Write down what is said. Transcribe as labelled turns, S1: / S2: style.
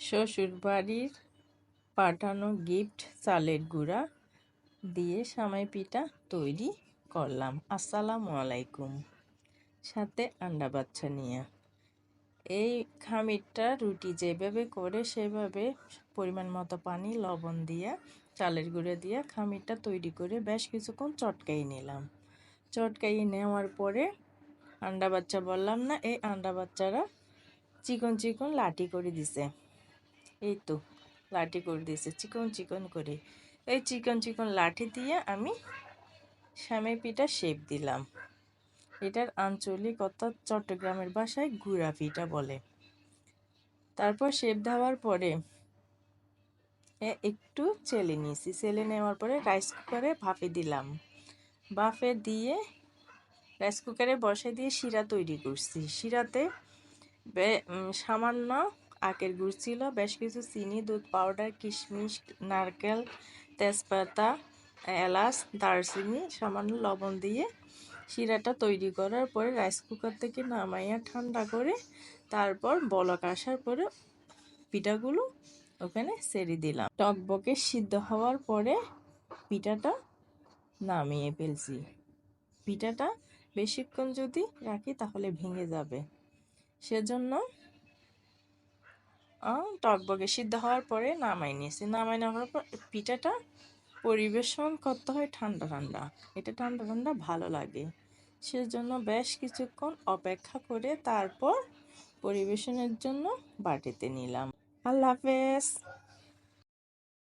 S1: শ্বশুর বাড়ির পাঠানো গিফট, চালের গুঁড়া দিয়ে সামাই পিঠা তৈরি করলাম। আসসালামু আলাইকুম। সাথে আন্ডা বাচ্চা নিয়ে। এই খামিরটা রুটি যেভাবে করে সেভাবে পরিমাণ মতো পানি, লবণ দিয়ে, চালের গুঁড়ো দিয়ে খামিরটা তৈরি করে বেশ কিছুক্ষণ চটকাই নিলাম। চটকাই নেওয়ার পরে আন্ডা বাচ্চা বললাম, না, এই আন্ডা বাচ্চারা চিকন চিকন লাঠি করে দিছে। এই তো লাঠি করে দিয়েছে, চিকন চিকন করে। এই চিকন চিকন লাঠি দিয়ে আমি শ্যামে পিঠা শেপ দিলাম। এটার আঞ্চলিক অর্থাৎ চট্টগ্রামের ভাষায় গুড়া পিঠা বলে। তারপর শেপ দেওয়ার পরে একটু চেলে নিয়েছি। চেলে নেওয়ার পরে রাইস কুকারে ভাপে দিলাম। ভাপে দিয়ে রাইস কুকারে বসে দিয়ে শিরা তৈরি করছি। শিরাতে সামান্য আখের গুড় ছিল। বেশ কিছু চিনি, দুধ পাউডার কিশমিশ, নারকেল, তেজপাতা, এলাচ, দারচিনি, সামান্য লবণ দিয়ে শিরাটা তৈরি করার পরে রাইস কুকার থেকে নামাইয়া ঠান্ডা করে তারপর বলক আসার পরে পিঠাগুলো ওখানে সেরে দিলাম। টকবকে সিদ্ধ হওয়ার পরে পিঠাটা নামিয়ে ফেলছি। পিঠাটা বেশিক্ষণ যদি রাখি তাহলে ভেঙে যাবে। সেজন্য টকবগে সিদ্ধ হওয়ার পরে নামাই নিয়েছি। নামাই নেওয়ার পর পিঠাটা পরিবেশন করতে হয় ঠান্ডা ঠান্ডা। এটা ঠান্ডা ঠান্ডা ভালো লাগে। সেজন্য বেশ কিছুক্ষণ অপেক্ষা করে তারপর পরিবেশনের জন্য বাটিতে নিলাম। আল্লাহ হাফেজ।